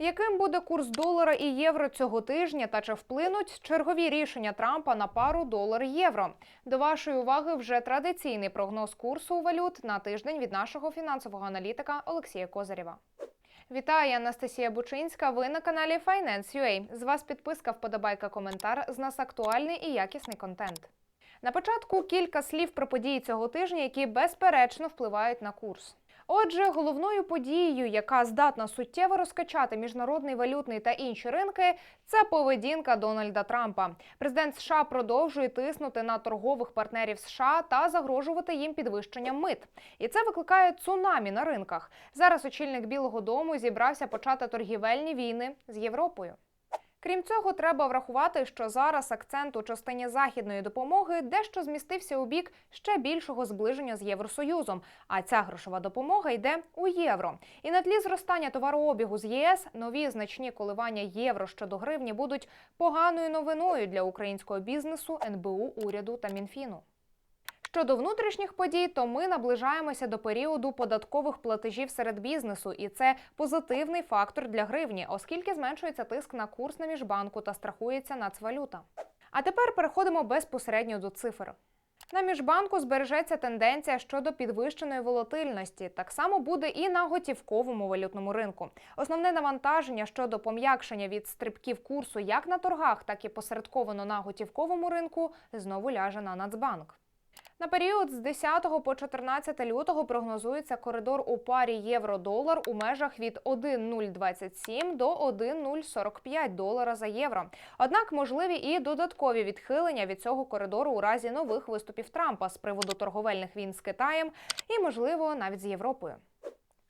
Яким буде курс долара і євро цього тижня та чи вплинуть чергові рішення Трампа на пару долар-євро? До вашої уваги вже традиційний прогноз курсу валют на тиждень від нашого фінансового аналітика Олексія Козарєва. Вітаю, Анастасія Бучинська. Ви на каналі Finance.ua. З вас підписка, вподобайка, коментар. З нас актуальний і якісний контент. На початку кілька слів про події цього тижня, які безперечно впливають на курс. Отже, головною подією, яка здатна суттєво розкачати міжнародний валютний та інші ринки, це поведінка Дональда Трампа. Президент США продовжує тиснути на торгових партнерів США та загрожувати їм підвищенням мит. І це викликає цунамі на ринках. Зараз очільник Білого Дому зібрався почати торгівельні війни з Європою. Крім цього, треба врахувати, що зараз акцент у частині західної допомоги дещо змістився у бік ще більшого зближення з Євросоюзом. А ця грошова допомога йде у євро. І на тлі зростання товарообігу з ЄС нові значні коливання євро щодо гривні будуть поганою новиною для українського бізнесу, НБУ, уряду та Мінфіну. Щодо внутрішніх подій, то ми наближаємося до періоду податкових платежів серед бізнесу, і це позитивний фактор для гривні, оскільки зменшується тиск на курс на міжбанку та страхується нацвалюта. А тепер переходимо безпосередньо до цифр. На міжбанку збережеться тенденція щодо підвищеної волатильності. Так само буде і на готівковому валютному ринку. Основне навантаження щодо пом'якшення від стрибків курсу як на торгах, так і посередковано на готівковому ринку знову ляже на Нацбанк. На період з 10 по 14 лютого прогнозується коридор у парі євро-долар у межах від 1,027 до 1,045 долара за євро. Однак можливі і додаткові відхилення від цього коридору у разі нових виступів Трампа з приводу торговельних війн з Китаєм і, можливо, навіть з Європою.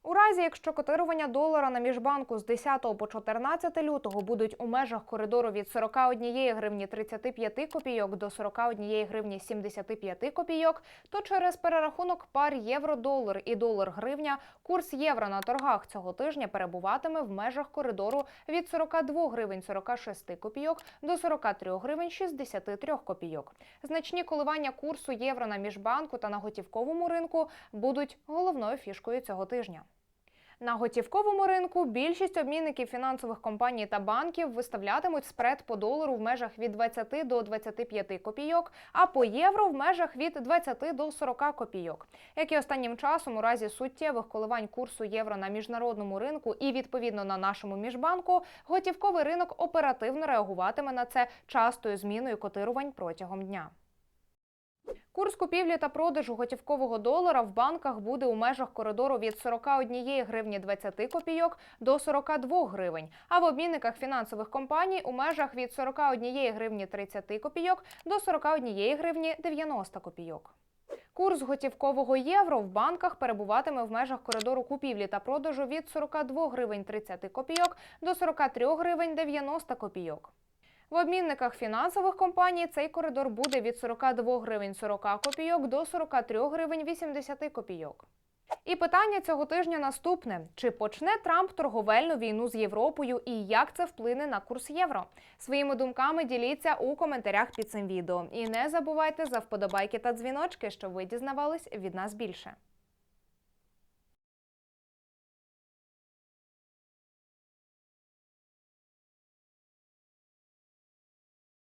У разі, якщо котирування долара на міжбанку з 10 по 14 лютого будуть у межах коридору від 41 гривні 35 копійок до 41 гривні 75 копійок, то через перерахунок пар євро-долар і долар-гривня курс євро на торгах цього тижня перебуватиме в межах коридору від 42 гривень 46 копійок до 43 гривень 63 копійок. Значні коливання курсу євро на міжбанку та на готівковому ринку будуть головною фішкою цього тижня. На готівковому ринку більшість обмінників фінансових компаній та банків виставлятимуть спред по долару в межах від 20 до 25 копійок, а по євро в межах від 20 до 40 копійок. Як і останнім часом, у разі суттєвих коливань курсу євро на міжнародному ринку і відповідно на нашому міжбанку, готівковий ринок оперативно реагуватиме на це частою зміною котирувань протягом дня. Курс купівлі та продажу готівкового долара в банках буде у межах коридору від 41 гривні 20 копійок до 42 гривень, а в обмінниках фінансових компаній у межах від 41 гривні 30 копійок до 41 гривні 90 копійок. Курс готівкового євро в банках перебуватиме в межах коридору купівлі та продажу від 42 гривень 30 копійок до 43 гривень 90 копійок. В обмінниках фінансових компаній цей коридор буде від 42 гривень 40 копійок до 43 гривень 80 копійок. І питання цього тижня наступне: чи почне Трамп торговельну війну з Європою і як це вплине на курс євро? Своїми думками діліться у коментарях під цим відео. І не забувайте за вподобайки та дзвіночки, щоб ви дізнавались від нас більше.